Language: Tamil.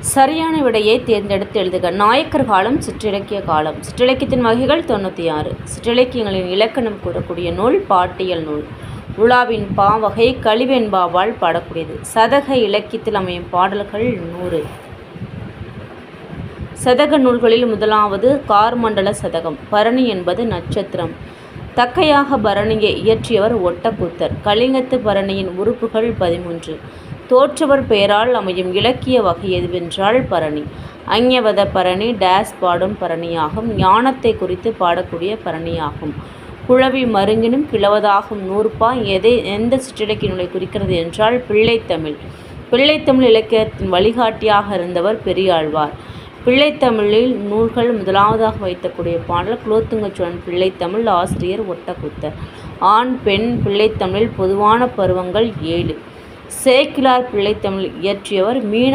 சரியான விடையை தேர்ந்தெடுத்து எழுதுக. நாயக்கர் காலம் சிற்றிலக்கிய காலம். சிற்றிலக்கியத்தின் வகைகள் தொண்ணூற்றி ஆறு சிற்றிலக்கியங்களின் இலக்கணம் கூறக்கூடிய நூல் பாட்டியல் நூல். உலாவின் பாவகை கலிவெண்பாவால் பாடக்கூடியது. சதக இலக்கியத்தில் அமையும் பாடல்கள் நூறு. சதக நூல்களில் முதலாவது கார்மண்டல சதகம். பரணி என்பது நட்சத்திரம். தக்கையாக பரணியை இயற்றியவர் ஒட்டக்கூத்தர். கலிங்கத்து பரணியின் உறுப்புகள் பதிமூன்று. தோற்றவர் பெயரால் அமையும் இலக்கிய வகை எதுவென்றால் பரணி. அஞ்ஞவத பரணி டேஸ் பாடும் பரணியாகும். ஞானத்தை குறித்து பாடக்கூடிய பரணியாகும். குழவி மருங்கினும் கிளவதாகும் நூற்பா எதை எந்த சிற்றிலக்கிய குறிக்கிறது என்றால் பிள்ளைத்தமிழ். பிள்ளைத்தமிழ் இலக்கியத்தின் வழிகாட்டியாக இருந்தவர் பெரியாழ்வார். பிள்ளைத்தமிழில் நூல்கள் முதலாவதாக வைத்தக்கூடிய பாடல் குலோத்துங்க பிள்ளைத்தமிழ் ஆசிரியர் ஒட்டக்குத்தர். ஆண் பெண் பிள்ளைத்தமிழில் பொதுவான பருவங்கள் ஏழு. சேக்கிலார் பிள்ளைத்தமிழ் இயற்றியவர் மீனா